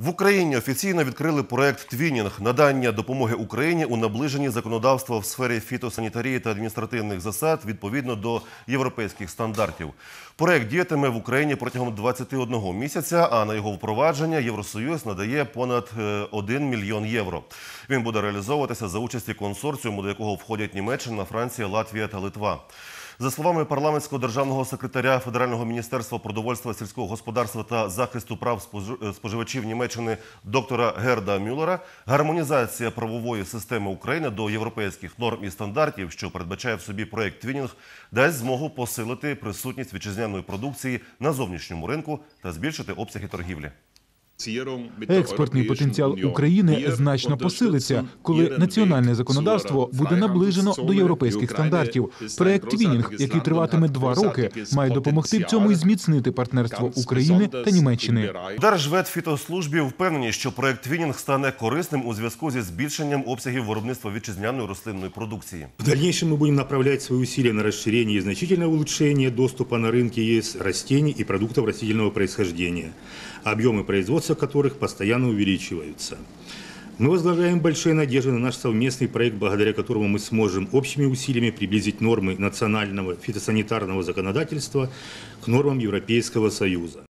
В Україні офіційно відкрили проект Твінінг надання допомоги Україні у наближенні законодавства в сфері фітосанітарії та адміністративних засад відповідно до європейських стандартів. Проект діятиме в Україні протягом 21 місяця. А на його впровадження Євросоюз надає понад е, 1 мільйон євро. Він буде реалізовуватися за участі консорціуму, до якого входять Німеччина, Франція, Латвія та Литва. За словами парламентського державного секретаря Федерального міністерства продовольства, сільського господарства та захисту прав спожи- споживачів Німеччини доктора Герда Мюллера, гармонізація правової системи України до європейських норм і стандартів, що передбачає в собі проект Твінінг, дасть змогу посилити присутність вітчизняної продукції на зовнішньому ринку та збільшити обсяги торгівлі. Експортний потенціал України значно посилиться, коли національне законодавство буде наближено до європейських стандартів. Проект Твінінг, який триватиме два роки, має допомогти в цьому і зміцнити партнерство України та Німеччини. Держветфітослужбі впевнені, що проект Твінінг стане корисним у зв'язку зі збільшенням обсягів виробництва вітчизняної рослинної продукції. В дальнейшем мы будем направлять свои усилия на расширение и значительное улучшение доступа на рынке ЕС растений и продуктов растительного происхождения, объемы производства которых постоянно увеличиваются. Мы возлагаем большие надежды на наш совместный проект, благодаря которому мы сможем общими усилиями приблизить нормы национального фитосанитарного законодательства к нормам Европейского Союза.